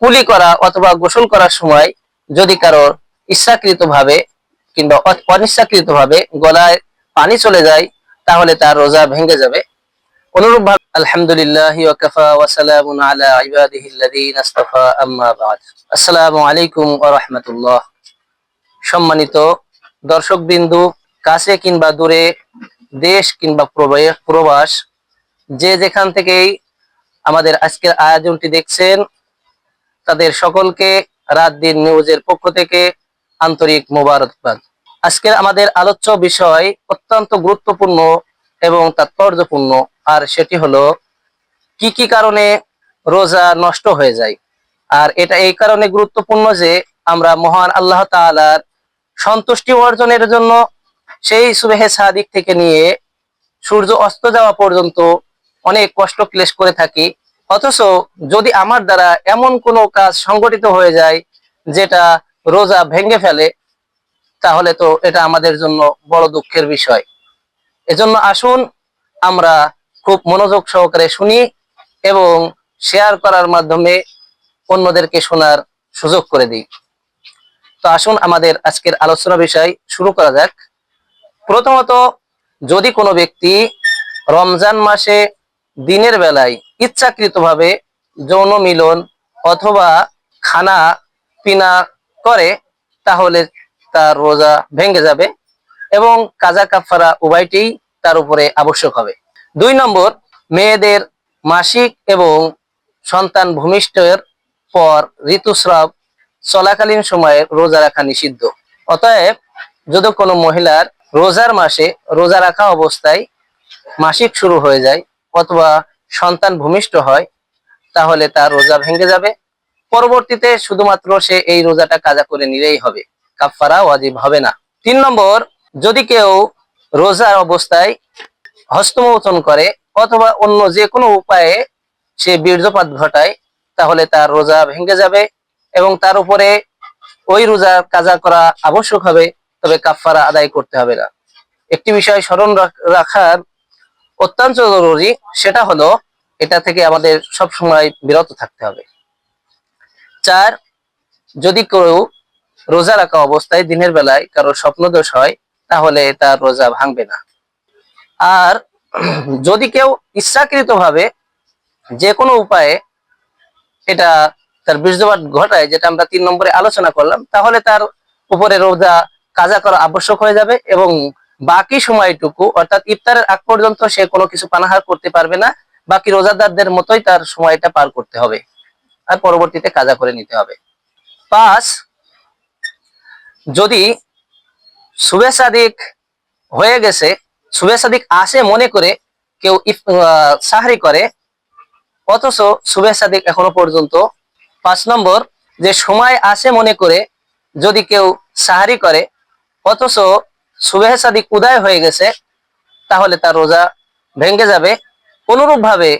কুলি করা অথবা গোসল করার সময় যদি কারোর ইচ্ছাকৃত ভাবে কিংবা অনিচ্ছাকৃত ভাবে গলায় পানি চলে যায়, তাহলে তার রোজা ভেঙে যাবে। অনুরূপ ভাবে আলহামদুলিল্লাহ বাদ। আসসালামু আলাইকুম ওয়া রাহমাতুল্লাহ। সম্মানিত দর্শকবিন্দু, কাছে কিংবা দূরে, দেশ কিংবা প্রবা- প্রবাস, যে যেখান থেকেই আমাদের আজকের আয়োজনটি দেখছেন তাদের সকলকে রাত দিন নিউজের পক্ষ থেকে আন্তরিক মোবারকবাদ। আজকের আমাদের আলোচ্য বিষয় অত্যন্ত গুরুত্বপূর্ণ এবং তাৎপর্যপূর্ণ, আর সেটি হলো, কি কি কারণে রোজা নষ্ট হয়ে যায়? আর এটা এই কারণে গুরুত্বপূর্ণ যে আমরা মহান আল্লাহ তাআলার সন্তুষ্টি অর্জনের জন্য সেই সুবেহে সাদিক থেকে নিয়ে সূর্য অস্ত যাওয়া পর্যন্ত অনেক কষ্ট ক্লেশ করে থাকি। অথচ যদি আমার দ্বারা এমন কোনো কাজ সংগঠিত হয়ে যায় যেটা রোজা ভেঙে ফেলে, তাহলে তো এটা আমাদের জন্য বড় দুঃখের বিষয়। এজন্য আসুন আমরা খুব মনোযোগ সহকারে শুনি এবং শেয়ার করার মাধ্যমে অন্যদেরকে শোনার সুযোগ করে দিই। তো আসুন আমাদের আজকের আলোচনা বিষয় শুরু করা যাক। প্রথমত, যদি কোনো ব্যক্তি রমজান মাসে দিনের বেলায় ইচ্ছাকৃতভাবে যৌন মিলন অথবা খানা পিনা করে, তাহলে তার রোজা ভেঙে যাবে এবং কাজা কাফারা উভয়টি তার উপরে আবশ্যক হবে। দুই নম্বর, মেয়েদের মাসিক এবং সন্তান ভূমিষ্ঠের পর ঋতুস্রাব চলাকালীন সময়ে রোজা রাখা নিষিদ্ধ। অতএব যদি কোনো মহিলার রোজার মাসে রোজা রাখা অবস্থায় মাসিক শুরু হয়ে যায় অথবা সন্তান ভূমিষ্ঠ হয়, তাহলে তার রোজা ভেঙে যাবে। পরবর্তীতে শুধুমাত্র সে এই রোজাটা কাজা করে নিলেই হবে কাফারা ওয়াজিব হবে না। তিন নম্বর, যদি কেউ রোজার অবস্থায় হস্তমোচন করে অথবা অন্য যে কোনো উপায়ে সে বীর্যপাত ঘটায়, তাহলে তার রোজা ভেঙে যাবে এবং তার উপরে ওই রোজা কাজা করা আবশ্যক হবে, তবে কাফারা আদায় করতে হবে না। একটি বিষয় স্মরণ রাখার অত্যন্ত জরুরি, সেটা হলো এটা থেকে আমাদের সব সময় বিরত থাকতে হবে। চার, যদি কেউ রোজা রাখা অবস্থায় দিনের বেলায় কারও স্বপ্নদোষ হয়, তাহলে তার রোজা ভাঙবে না। আর যদি কেউ ইচ্ছাকৃত ভাবে যে কোনো উপায়ে এটা তার বীর্যপাত ঘটায়, যেটা আমরা তিন নম্বরে আলোচনা করলাম, তাহলে তার উপরে রোজা কাজা করা আবশ্যক হয়ে যাবে এবং বাকি সময়টুকু, অর্থাৎ ইফতারের আগ পর্যন্ত সে কোনো কিছু পানাহার করতে পারবে না, বাকি রোজাদারদের মতোই তার সময়টা পার করতে হবে। আর পরবর্তীতে কাজা করে নিতে হবে। পাঁচ, যদি শুভে সাদিক হয়ে গেছে, শুভে সাদিক আসে মনে করে কেউ সাহরি করে, অথচ শুভে সাদিক এখনও পর্যন্ত, পাঁচ নম্বর, যে সময় আসে মনে করে যদি কেউ সাহারি করে, অথচ শুভে সাদিক উদয় হয়ে গেছে, তাহলে তার রোজা ভেঙে যাবে। অনুরূপ ভাবে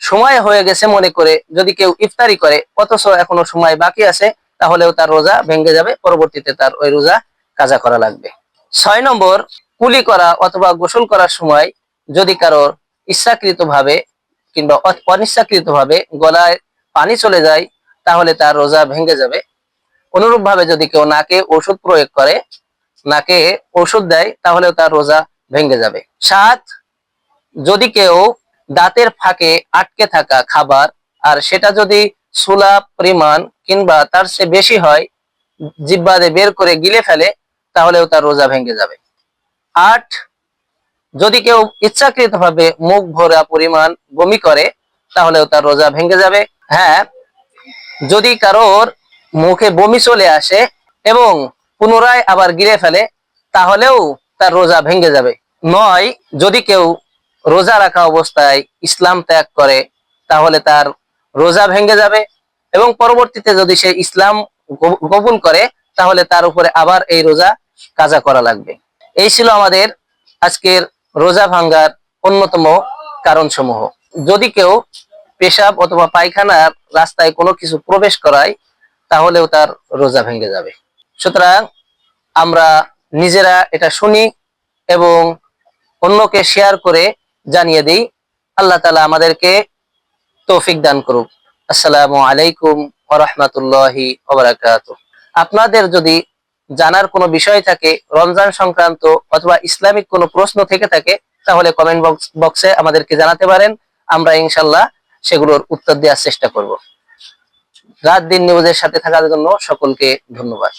সময় হয়ে গেছে মনে করে, যদি কেউ ইফতারি করে, অথচ এখনও সময় বাকি আছে, তাহলেও তার রোজা ভেঙে যাবে। পরবর্তীতে তার ওই রোজা কাজা করা লাগবে। ছয় নম্বর, কুলি করা অথবা গোসল করার সময় যদি কারোর ইচ্ছাকৃত ভাবে কিংবা অনিচ্ছাকৃত ভাবে গলায় পানি চলে যায়, তাহলে তার রোজা ভেঙে যাবে। অনুরূপ ভাবে যদি কেউ নাকে ওষুধ প্রয়োগ করে নাকে ওষুধ দেয়, তাহলেও তার রোজা ভেঙে যাবে। সাত যদি কেউ দাঁতের ফাঁকে আটকে থাকা খাবার, আর সেটা যদি সুলা, পরিমাণ, কিংবা তার চেয়ে বেশি হয় জিব্বাদে বের করে গিলে ফেলে, তাহলেও তার রোজা ভেঙে যাবে। আট, যদি কেউ ইচ্ছাকৃত ভাবে মুখ ভরা পরিমাণ বমি করে, তাহলেও তার রোজা ভেঙে যাবে। হ্যাঁ যদি কারোর মুখে বমি চলে আসে, এবং পুনরায় আবার গিলে ফেলে, তাহলেও তার রোজা ভেঙে যাবে। নয়, যদি কেউ রোজা রাখা অবস্থায় ইসলাম ত্যাগ করে, তাহলে তার রোজা ভেঙে যাবে এবং পরবর্তীতে যদি সে ইসলাম কবুল করে, তাহলে তার উপরে আবার এই রোজা কাজা করা লাগবে। এই ছিল আমাদের আজকের রোজা ভাঙ্গার অন্যতম কারণ সমূহ যদি কেউ পেশাব অথবা পায়খানার রাস্তায় কোনো কিছু প্রবেশ করায়, তাহলেও তার রোজা ভেঙে যাবে। সুতরাং আমরা নিজেরা এটা শুনি এবং অন্যকে শেয়ার করে জানিয়ে দিই। আল্লাহ তালা আমাদেরকে তৌফিক দান করুক। আসসালামু আলাইকুম রহমতুল্লাহি আপনাদের যদি জানার কোনো বিষয় থাকে, রমজান সংক্রান্ত অথবা ইসলামিক কোনো প্রশ্ন থেকে থাকে, তাহলে কমেন্ট বক্স বক্সে আমাদেরকে জানাতে পারেন। আমরা ইনশাল্লাহ সেগুলোর উত্তর দেওয়ার চেষ্টা করব। রাত দিন নিউজের সাথে থাকার জন্য সকলকে ধন্যবাদ।